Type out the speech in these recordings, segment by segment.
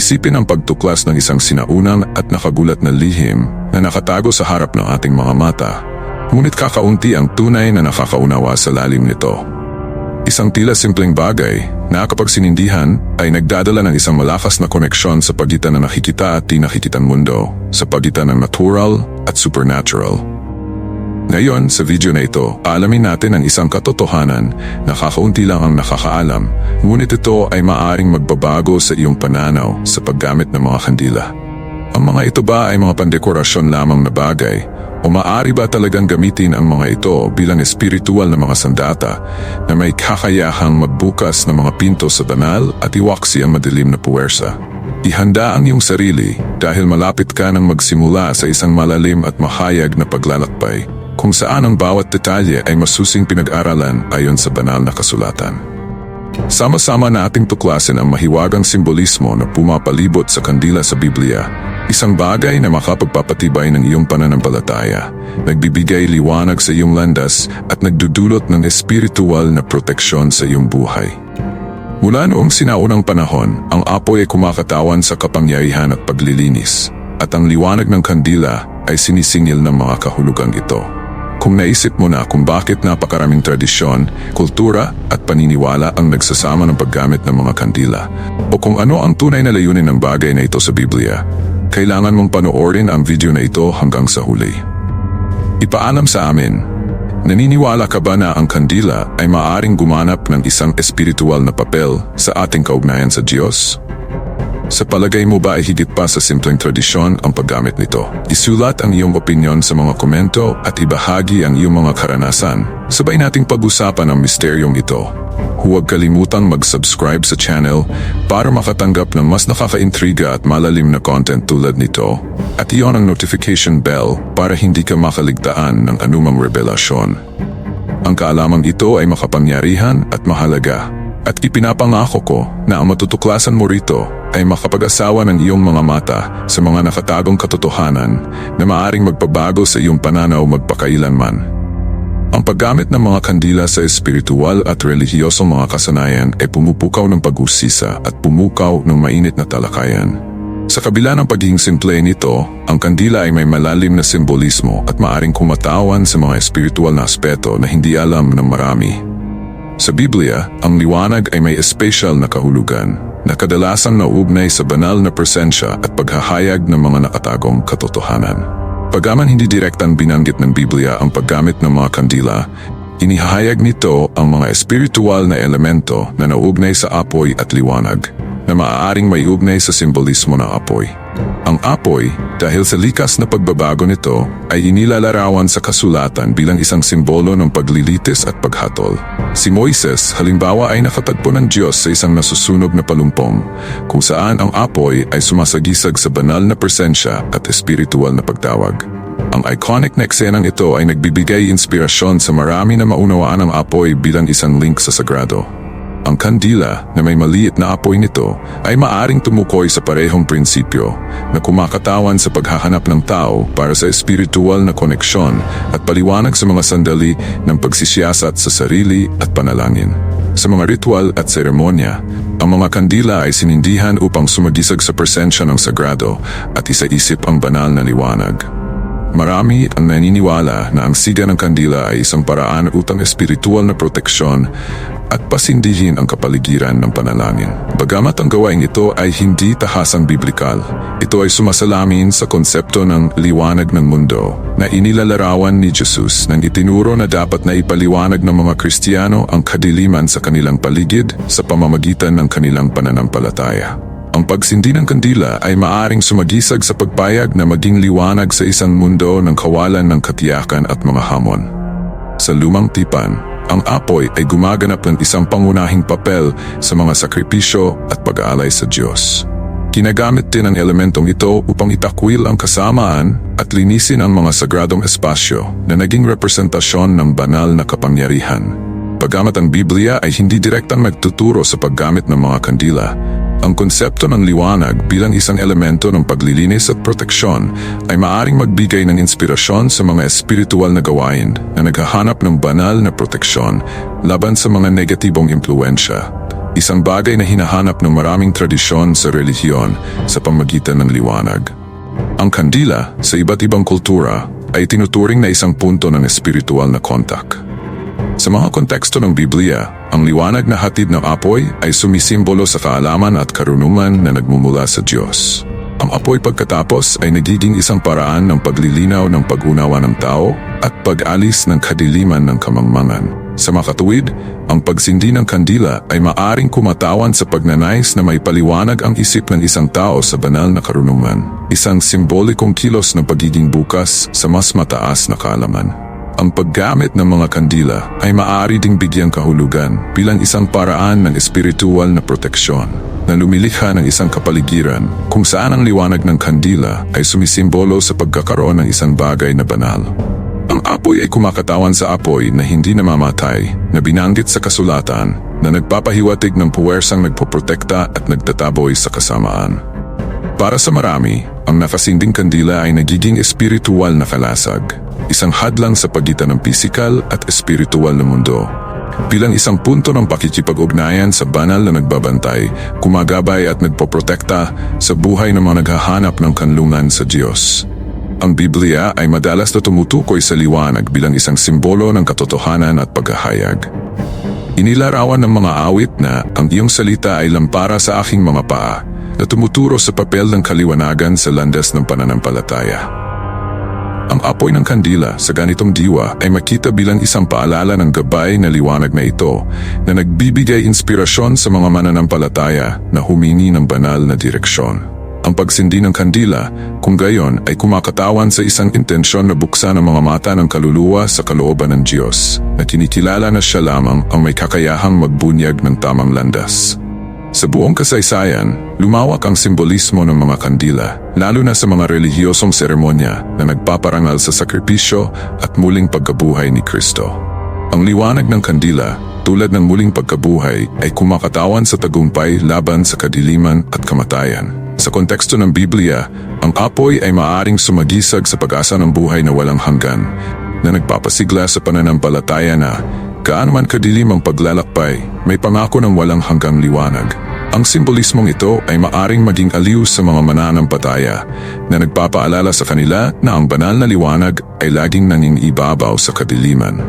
Isipin ang pagtuklas ng isang sinaunang at nakagulat na lihim na nakatago sa harap ng ating mga mata. Ngunit kakaunti ang tunay na nakakaunawa sa lalim nito. Isang tila simpleng bagay na kapag sinindihan ay nagdadala ng isang malakas na koneksyon sa pagitan ng nakikita at di nakikitang mundo, sa pagitan ng natural at supernatural. Ngayon, sa video na ito, alamin natin ang isang katotohanan na kakaunti lang ang nakakaalam, ngunit ito ay maaring magbabago sa iyong pananaw sa paggamit ng mga kandila. Ang mga ito ba ay mga pandekorasyon lamang na bagay o maaari ba talagang gamitin ang mga ito bilang espiritual na mga sandata na may kakayahang magbukas ng mga pinto sa banal at iwaksi ang madilim na puwersa? Ihanda ang iyong sarili dahil malapit ka nang magsimula sa isang malalim at mahayag na paglalakbay kung saan ang bawat detalye ay masusing pinag-aralan ayon sa banal na kasulatan. Sama-sama nating tuklasin ang mahiwagang simbolismo na pumapalibot sa kandila sa Biblia Isang bagay na makapagpapatibay ng iyong pananampalataya, nagbibigay liwanag sa iyong landas at nagdudulot ng espiritual na proteksyon sa iyong buhay. Mula noong sinaunang panahon, ang apoy ay kumakatawan sa kapangyarihan at paglilinis, at ang liwanag ng kandila ay sinisingil ng mga kahulugang ito. Kung naisip mo na kung bakit napakaraming tradisyon, kultura at paniniwala ang nagsasama ng paggamit ng mga kandila, o kung ano ang tunay na layunin ng bagay na ito sa Biblia, kailangan mong panoorin ang video na ito hanggang sa huli. Ipaalam sa amin, naniniwala ka ba na ang kandila ay maaring gumanap ng isang espiritual na papel sa ating kaugnayan sa Diyos? Sa palagay mo ba ay higit pa sa simpleng tradisyon ang paggamit nito? Isulat ang iyong opinyon sa mga komento at ibahagi ang iyong mga karanasan. Sabay nating pag-usapan ang misteryong ito. Huwag kalimutang mag-subscribe sa channel para makatanggap ng mas nakaka-intriga at malalim na content tulad nito. At iyon ang notification bell para hindi ka makaligtaan ng anumang revelasyon. Ang kaalamang ito ay makapangyarihan at mahalaga. At ipinapangako ko na ang matutuklasan mo rito ay makapag-asawa ng iyong mga mata sa mga nakatagong katotohanan na maaring magpabago sa iyong pananaw magpakailanman. Ang paggamit ng mga kandila sa espiritual at relihiyosong mga kasanayan ay pumupukaw ng pag-usisa at pumukaw ng mainit na talakayan. Sa kabila ng pagiging simple nito, ang kandila ay may malalim na simbolismo at maaring kumatawan sa mga espiritual na aspeto na hindi alam ng marami. Sa Biblia, ang liwanag ay may espesyal na kahulugan na kadalasang nauugnay sa banal na presensya at paghahayag ng mga nakatagong katotohanan. Pagaman hindi direktang binanggit ng Biblia ang paggamit ng mga kandila, inihahayag nito ang mga espiritual na elemento na nauugnay sa apoy at liwanag na maaaring may ugnay sa simbolismo ng apoy. Ang apoy, dahil sa likas na pagbabago nito, ay inilalarawan sa kasulatan bilang isang simbolo ng paglilitis at paghatol. Si Moises, halimbawa ay nakatagpo ng Diyos sa isang nasusunog na palumpong, kung saan ang apoy ay sumasagisag sa banal na presensya at espiritual na pagtawag. Ang iconic na eksenang ito ay nagbibigay inspirasyon sa marami na maunawaan ang apoy bilang isang link sa sagrado. Ang kandila na may maliit na apoy nito ay maaring tumukoy sa parehong prinsipyo na kumakatawan sa paghahanap ng tao para sa espiritual na koneksyon at paliwanag sa mga sandali ng pagsisiyasat sa sarili at panalangin. Sa mga ritual at seremonya, ang mga kandila ay sinindihan upang sumagisag sa presensya ng sagrado at isaisip ang banal na liwanag. Marami ang naniniwala na ang siga ng kandila ay isang paraan utang espiritual na proteksyon at pasindihin ang kapaligiran ng panalangin. Bagamat ang gawain ito ay hindi tahasang biblikal, ito ay sumasalamin sa konsepto ng liwanag ng mundo na inilalarawan ni Jesus nang itinuro na dapat na ipaliwanag ng mga Kristiyano ang kadiliman sa kanilang paligid sa pamamagitan ng kanilang pananampalataya. Ang pagsindi ng kandila ay maaring sumagisag sa pagpayag na maging liwanag sa isang mundo ng kawalan ng katiyakan at mga hamon. Sa lumang tipan, ang apoy ay gumaganap ng isang pangunahing papel sa mga sakripisyo at pag-aalay sa Diyos. Kinagamit din ang elementong ito upang itakwil ang kasamaan at linisin ang mga sagradong espasyo na naging representasyon ng banal na kapangyarihan. Pagamat ang Biblia ay hindi direktang nagtuturo sa paggamit ng mga kandila, ang konsepto ng liwanag bilang isang elemento ng paglilinis at proteksyon ay maaring magbigay ng inspirasyon sa mga espiritual na gawain na naghahanap ng banal na proteksyon laban sa mga negatibong impluensya. isang bagay na hinahanap ng maraming tradisyon sa relihiyon sa pamagitan ng liwanag. Ang kandila sa iba't ibang kultura ay tinuturing na isang punto ng espiritual na kontak. Sa mga konteksto ng Biblia, ang liwanag na hatid ng apoy ay sumisimbolo sa kaalaman at karunungan na nagmumula sa Diyos. Ang apoy pagkatapos ay nagiging isang paraan ng paglilinaw ng pag-unawa ng tao at pag-alis ng kadiliman ng kamangmangan. Sa makatuwid, ang pagsindi ng kandila ay maaring kumatawan sa pagnanais na may paliwanag ang isip ng isang tao sa banal na karunungan. Isang simbolikong kilos ng pagiging bukas sa mas mataas na kaalaman. Ang paggamit ng mga kandila ay maaari ding bigyang kahulugan bilang isang paraan ng espiritual na proteksyon na lumilikha ng isang kapaligiran kung saan ang liwanag ng kandila ay sumisimbolo sa pagkakaroon ng isang bagay na banal. Ang apoy ay kumakatawan sa apoy na hindi namamatay na binanggit sa kasulatan na nagpapahiwatig ng puwersang nagpoprotekta at nagtataboy sa kasamaan. Para sa marami, ang nakasinding kandila ay nagiging espiritual na kalasag, isang hadlang sa pagitan ng pisikal at espiritual na mundo. Bilang isang punto ng pakikipag-ugnayan sa banal na nagbabantay, kumagabay at nagpoprotekta sa buhay ng mga naghahanap ng kanlungan sa Diyos. Ang Biblia ay madalas na tumutukoy sa liwanag bilang isang simbolo ng katotohanan at paghahayag. Inilarawan ng mga awit na ang iyong salita ay lampara sa aking mga paa na tumuturo sa papel ng kaliwanagan sa landas ng pananampalataya. Ang apoy ng kandila sa ganitong diwa ay makita bilang isang paalala ng gabay na liwanag na ito na nagbibigay inspirasyon sa mga mananampalataya na humingi ng banal na direksyon. Ang pagsindi ng kandila, kung gayon ay kumakatawan sa isang intensyon na buksan ang mga mata ng kaluluwa sa kalooban ng Diyos na kinikilala na siya lamang ang may kakayahang magbunyag ng tamang landas. Sa buong kasaysayan, lumawak ang simbolismo ng mga kandila, lalo na sa mga relihiyosong seremonya na nagpaparangal sa sakripisyo at muling pagkabuhay ni Kristo. Ang liwanag ng kandila, tulad ng muling pagkabuhay, ay kumakatawan sa tagumpay laban sa kadiliman at kamatayan. Sa konteksto ng Biblia, ang apoy ay maaring sumagisag sa pag-asa ng buhay na walang hanggan, na nagpapasigla sa pananampalataya na Gaano man kadilim ang paglalakbay, may pangako ng walang hanggang liwanag. Ang simbolismong ito ay maaring maging aliw sa mga mananampataya na nagpapaalala sa kanila na ang banal na liwanag ay laging nangingibabaw sa kadiliman.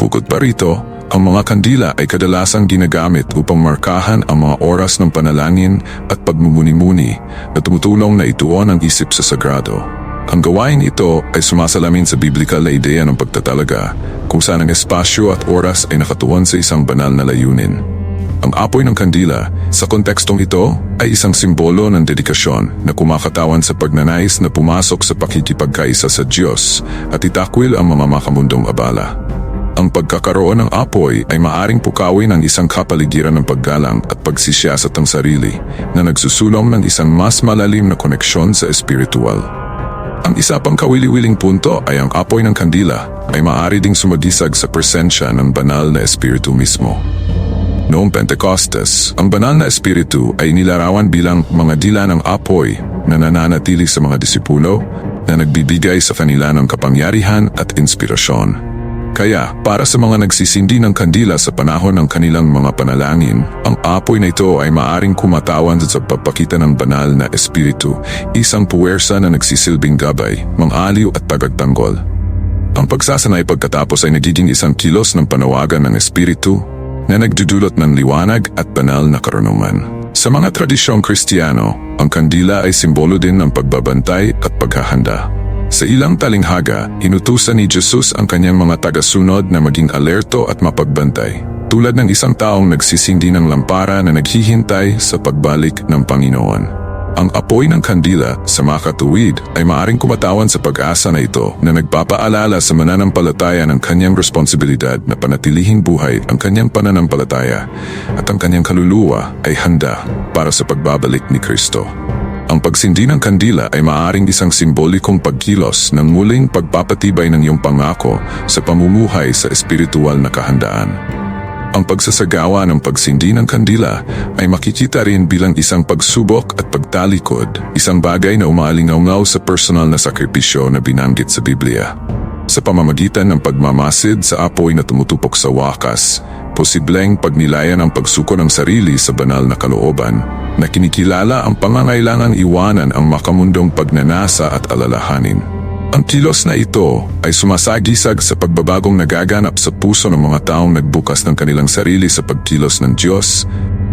Bukod pa rito, ang mga kandila ay kadalasang ginagamit upang markahan ang mga oras ng panalangin at pagmumuni-muni na tumutulong na ituon ang isip sa sagrado. Ang gawain ito ay sumasalamin sa biblikal na ideya ng pagtatalaga kung saan ang espasyo at oras ay nakatuon sa isang banal na layunin. Ang apoy ng kandila sa kontekstong ito ay isang simbolo ng dedikasyon na kumakatawan sa pagnanais na pumasok sa pakikipagkaisa sa Diyos at itakwil ang mamakamundong abala. Ang pagkakaroon ng apoy ay maaring pukawin ang isang kapaligiran ng paggalang at pagsisiyasat ng sarili na nagsusulong ng isang mas malalim na koneksyon sa espiritual. Ang isa pang kawili-wiling punto ay ang apoy ng kandila ay maaari ding sumagisag sa presensya ng banal na espiritu mismo. Noong Pentecostes, ang banal na espiritu ay nilarawan bilang mga dila ng apoy na nananatili sa mga disipulo na nagbibigay sa kanila ng kapangyarihan at inspirasyon. Kaya, para sa mga nagsisindi ng kandila sa panahon ng kanilang mga panalangin, ang apoy na ito ay maaring kumatawan sa pagpapakita ng banal na espiritu, isang puwersa na nagsisilbing gabay, mangaliw at tagagtanggol. Ang pagsasanay pagkatapos ay nagiging isang kilos ng panawagan ng espiritu na nagdudulot ng liwanag at banal na karunungan. Sa mga tradisyong kristiyano, ang kandila ay simbolo din ng pagbabantay at paghahanda. Sa ilang talinghaga, inutusan ni Jesus ang kanyang mga tagasunod na maging alerto at mapagbantay, tulad ng isang taong nagsisindi ng lampara na naghihintay sa pagbalik ng Panginoon. Ang apoy ng kandila sa makatuwid ay maaring kumatawan sa pag-asa na ito na nagpapaalala sa mananampalataya ng kanyang responsibilidad na panatilihing buhay ang kanyang pananampalataya at ang kanyang kaluluwa ay handa para sa pagbabalik ni Kristo. Ang pagsindi ng kandila ay maaring isang simbolikong pagkilos ng muling pagpapatibay ng iyong pangako sa pamumuhay sa espiritual na kahandaan. Ang pagsasagawa ng pagsindi ng kandila ay makikita rin bilang isang pagsubok at pagtalikod, isang bagay na umaalingaw sa personal na sakripisyo na binanggit sa Biblia. Sa pamamagitan ng pagmamasid sa apoy na tumutupok sa wakas, posibleng pagnilayan ang pagsuko ng sarili sa banal na kalooban na kinikilala ang pangangailangang iwanan ang makamundong pagnanasa at alalahanin. Ang kilos na ito ay sumasagisag sa pagbabagong nagaganap sa puso ng mga taong nagbukas ng kanilang sarili sa pagkilos ng Diyos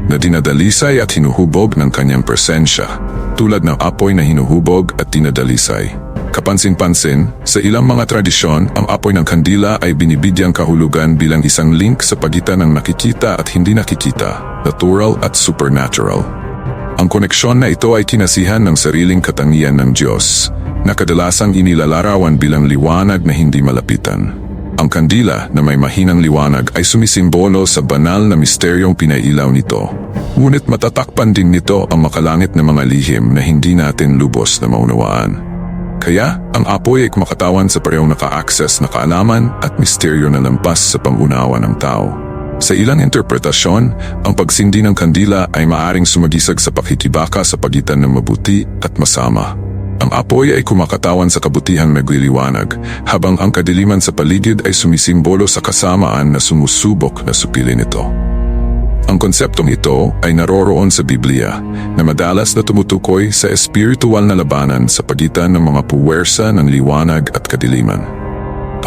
na dinadalisay at hinuhubog ng kanyang presensya, tulad ng apoy na hinuhubog at dinadalisay. Kapansin-pansin, sa ilang mga tradisyon, ang apoy ng kandila ay binibidyang kahulugan bilang isang link sa pagitan ng nakikita at hindi nakikita, natural at supernatural. Ang koneksyon na ito ay kinasihan ng sariling katangian ng Diyos, na kadalasang inilalarawan bilang liwanag na hindi malapitan. Ang kandila na may mahinang liwanag ay sumisimbolo sa banal na misteryong pinailaw nito. Ngunit matatakpan din nito ang makalangit na mga lihim na hindi natin lubos na maunawaan. Kaya, ang apoy ay kumakatawan sa parehong naka-access na kaalaman at misteryo na lampas sa pangunawa ng tao. Sa ilang interpretasyon, ang pagsindi ng kandila ay maaring sumagisag sa pakikibaka sa pagitan ng mabuti at masama. Ang apoy ay kumakatawan sa kabutihang nagliliwanag, habang ang kadiliman sa paligid ay sumisimbolo sa kasamaan na sumusubok na supilin ito. Ang konseptong ito ay naroroon sa Biblia na madalas na tumutukoy sa espiritual na labanan sa pagitan ng mga puwersa ng liwanag at kadiliman.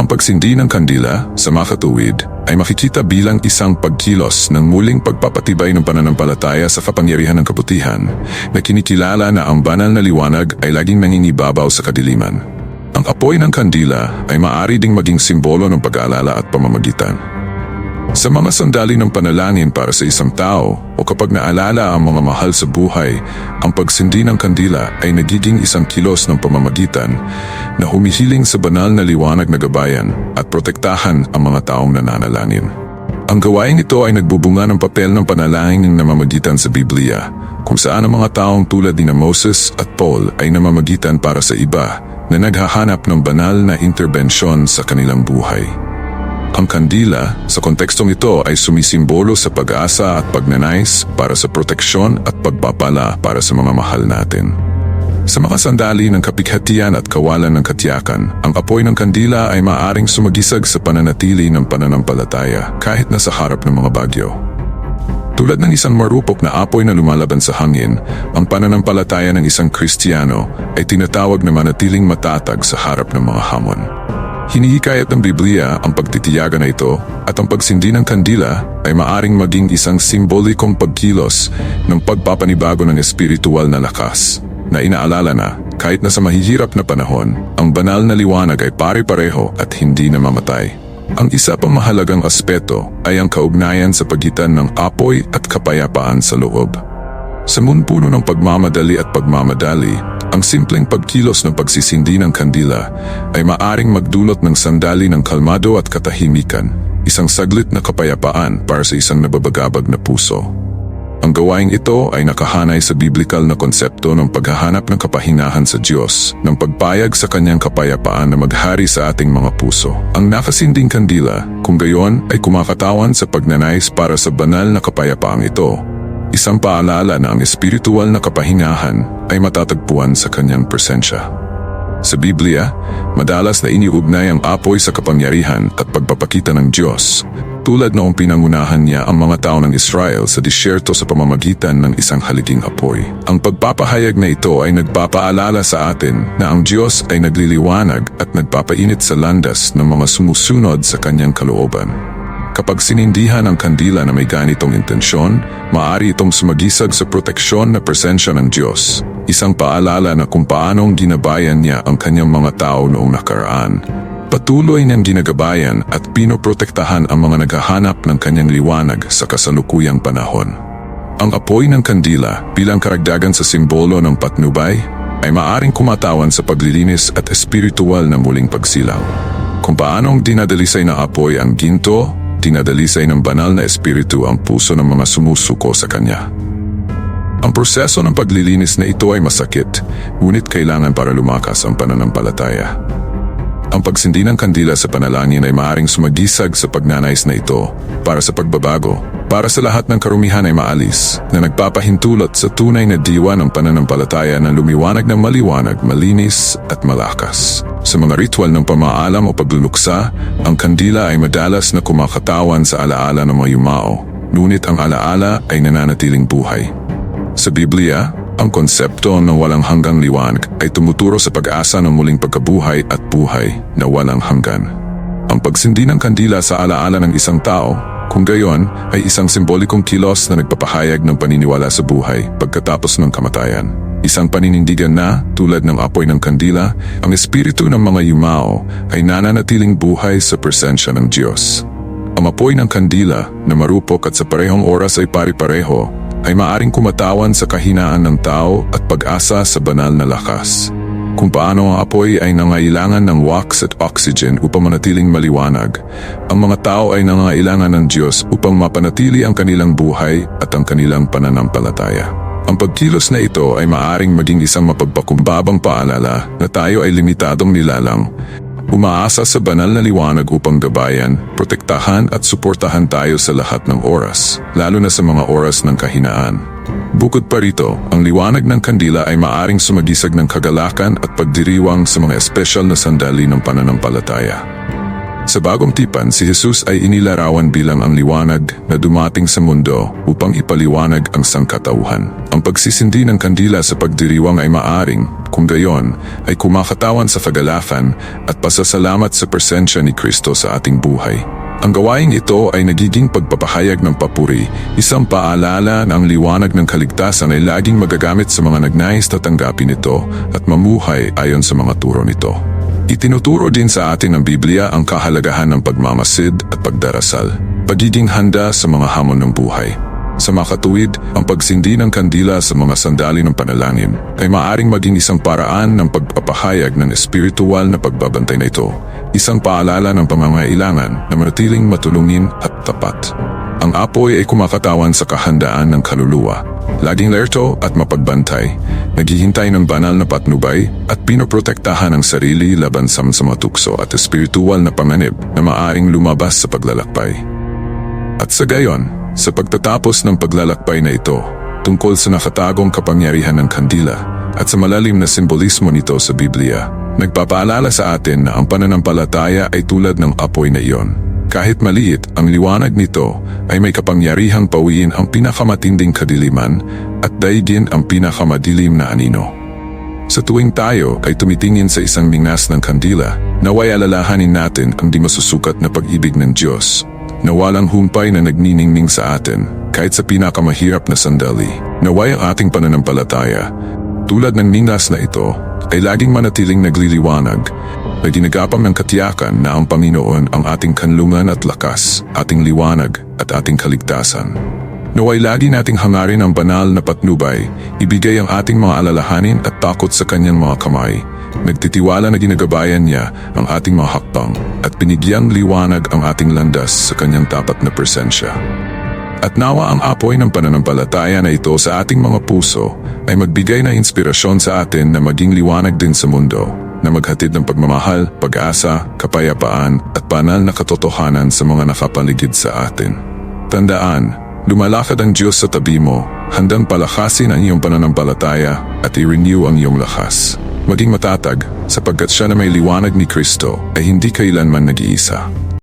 Ang pagsindi ng kandila sa makatuwid ay makikita bilang isang pagkilos ng muling pagpapatibay ng pananampalataya sa kapangyarihan ng kabutihan na kinikilala na ang banal na liwanag ay laging nangingibabaw sa kadiliman. Ang apoy ng kandila ay maari ding maging simbolo ng pag-aalala at pamamagitan. Sa mga sandali ng panalangin para sa isang tao o kapag naalala ang mga mahal sa buhay, ang pagsindi ng kandila ay nagiging isang kilos ng pamamagitan na humihiling sa banal na liwanag na gabayan at protektahan ang mga taong nananalangin. Ang gawain ito ay nagbubunga ng papel ng panalangin ng namamagitan sa Biblia, kung saan ang mga taong tulad ni na Moses at Paul ay namamagitan para sa iba na naghahanap ng banal na interbensyon sa kanilang buhay. Ang kandila sa kontekstong ito ay sumisimbolo sa pag-asa at pagnanais para sa proteksyon at pagpapala para sa mga mahal natin. Sa mga sandali ng kapighatian at kawalan ng katiyakan, ang apoy ng kandila ay maaring sumagisag sa pananatili ng pananampalataya kahit nasa harap ng mga bagyo. Tulad ng isang marupok na apoy na lumalaban sa hangin, ang pananampalataya ng isang Kristiyano ay tinatawag na manatiling matatag sa harap ng mga hamon. Hinihikayat ng Biblia ang pagtitiyaga na ito at ang pagsindi ng kandila ay maaring maging isang simbolikong pagkilos ng pagpapanibago ng espiritual na lakas na inaalala na kahit na sa mahihirap na panahon, ang banal na liwanag ay pare-pareho at hindi namamatay. Ang isa pang mahalagang aspeto ay ang kaugnayan sa pagitan ng apoy at kapayapaan sa loob. Sa munpuno ng pagmamadali at pagmamadali, ang simpleng pagkilos ng pagsisindi ng kandila ay maaring magdulot ng sandali ng kalmado at katahimikan, isang saglit na kapayapaan para sa isang nababagabag na puso. Ang gawaing ito ay nakahanay sa biblikal na konsepto ng paghahanap ng kapahinahan sa Diyos, ng pagpayag sa kanyang kapayapaan na maghari sa ating mga puso. Ang nakasinding kandila, kung gayon, ay kumakatawan sa pagnanais para sa banal na kapayapaang ito, Isang paalala na ang espiritual na kapahinahan ay matatagpuan sa kanyang presensya. Sa Biblia, madalas na iniugnay ang apoy sa kapangyarihan at pagpapakita ng Diyos, tulad noong pinangunahan niya ang mga tao ng Israel sa disyerto sa pamamagitan ng isang haliging apoy. Ang pagpapahayag na ito ay nagpapaalala sa atin na ang Diyos ay nagliliwanag at nagpapainit sa landas ng mga sumusunod sa kanyang kalooban. Kapag sinindihan ang kandila na may ganitong intensyon, maaari itong sumagisag sa proteksyon na presensya ng Diyos. Isang paalala na kung paanong ginabayan niya ang kanyang mga tao noong nakaraan. Patuloy niyang ginagabayan at pinoprotektahan ang mga naghahanap ng kanyang liwanag sa kasalukuyang panahon. Ang apoy ng kandila bilang karagdagan sa simbolo ng patnubay ay maaring kumatawan sa paglilinis at espiritual na muling pagsilaw. Kung paanong dinadalisay na apoy ang ginto, dinadalisay ng banal na espiritu ang puso ng mga sumusuko sa kanya. Ang proseso ng paglilinis na ito ay masakit, ngunit kailangan para lumakas ang pananampalataya. Ang pagsindi ng kandila sa panalangin ay maaring sumagisag sa pagnanais na ito para sa pagbabago, para sa lahat ng karumihan ay maalis na nagpapahintulot sa tunay na diwa ng pananampalataya na lumiwanag ng maliwanag, malinis at malakas. Sa mga ritual ng pamaalam o pagluluksa, ang kandila ay madalas na kumakatawan sa alaala ng mga yumao, ngunit ang alaala ay nananatiling buhay. Sa Biblia, ang konsepto ng walang hanggang liwanag ay tumuturo sa pag-asa ng muling pagkabuhay at buhay na walang hanggan. Ang pagsindi ng kandila sa alaala ng isang tao, kung gayon, ay isang simbolikong kilos na nagpapahayag ng paniniwala sa buhay pagkatapos ng kamatayan. Isang paninindigan na, tulad ng apoy ng kandila, ang espiritu ng mga yumao ay nananatiling buhay sa presensya ng Diyos. Ang apoy ng kandila na marupok at sa parehong oras ay pari-pareho ay maaring kumatawan sa kahinaan ng tao at pag-asa sa banal na lakas. Kung paano ang apoy ay nangailangan ng wax at oxygen upang manatiling maliwanag, ang mga tao ay nangailangan ng Diyos upang mapanatili ang kanilang buhay at ang kanilang pananampalataya. Ang pagkilos na ito ay maaring maging isang mapagpakumbabang paalala na tayo ay limitadong nilalang Umaasa sa banal na liwanag upang gabayan, protektahan at suportahan tayo sa lahat ng oras, lalo na sa mga oras ng kahinaan. Bukod pa rito, ang liwanag ng kandila ay maaring sumagisag ng kagalakan at pagdiriwang sa mga espesyal na sandali ng pananampalataya. Sa bagong tipan, si Jesus ay inilarawan bilang ang liwanag na dumating sa mundo upang ipaliwanag ang sangkatauhan. Ang pagsisindi ng kandila sa pagdiriwang ay maaring, kung gayon, ay kumakatawan sa kagalakan at pasasalamat sa presensya ni Kristo sa ating buhay. Ang gawaing ito ay nagiging pagpapahayag ng papuri, isang paalala na ang liwanag ng kaligtasan ay laging magagamit sa mga nagnais na tanggapin ito at mamuhay ayon sa mga turo nito. Itinuturo din sa atin ng Biblia ang kahalagahan ng pagmamasid at pagdarasal, pagiging handa sa mga hamon ng buhay. Sa makatuwid, ang pagsindi ng kandila sa mga sandali ng panalangin ay maaring maging isang paraan ng pagpapahayag ng espiritual na pagbabantay na ito, isang paalala ng pangangailangan na manatiling matulungin at tapat. Ang apoy ay kumakatawan sa kahandaan ng kaluluwa, laging lerto at mapagbantay, naghihintay ng banal na patnubay at pinoprotektahan ang sarili laban sa tukso at espiritual na panganib na maaring lumabas sa paglalakbay. At sa gayon, sa pagtatapos ng paglalakbay na ito, tungkol sa nakatagong kapangyarihan ng kandila at sa malalim na simbolismo nito sa Biblia, nagpapaalala sa atin na ang pananampalataya ay tulad ng apoy na iyon. Kahit maliit, ang liwanag nito ay may kapangyarihang pawiin ang pinakamatinding kadiliman at daigin ang pinakamadilim na anino. Sa tuwing tayo ay tumitingin sa isang lingas ng kandila, naway alalahanin natin ang di masusukat na pag-ibig ng Diyos na walang humpay na nagniningning sa atin kahit sa pinakamahirap na sandali. Naway ang ating pananampalataya, tulad ng lingas na ito, ay laging manatiling nagliliwanag na ginagapang ng katiyakan na ang Panginoon ang ating kanlungan at lakas, ating liwanag at ating kaligtasan. Naway lagi nating hangarin ang banal na patnubay, ibigay ang ating mga alalahanin at takot sa kanyang mga kamay. Nagtitiwala na ginagabayan niya ang ating mga hakbang at binigyang liwanag ang ating landas sa kanyang tapat na presensya. At nawa ang apoy ng pananampalataya na ito sa ating mga puso ay magbigay na inspirasyon sa atin na maging liwanag din sa mundo na maghatid ng pagmamahal, pag-asa, kapayapaan at banal na katotohanan sa mga nakapaligid sa atin. Tandaan, lumalakad ang Diyos sa tabi mo, handang palakasin ang iyong pananampalataya at i-renew ang iyong lakas. Maging matatag sapagkat siya na may liwanag ni Kristo ay hindi kailanman nag-iisa.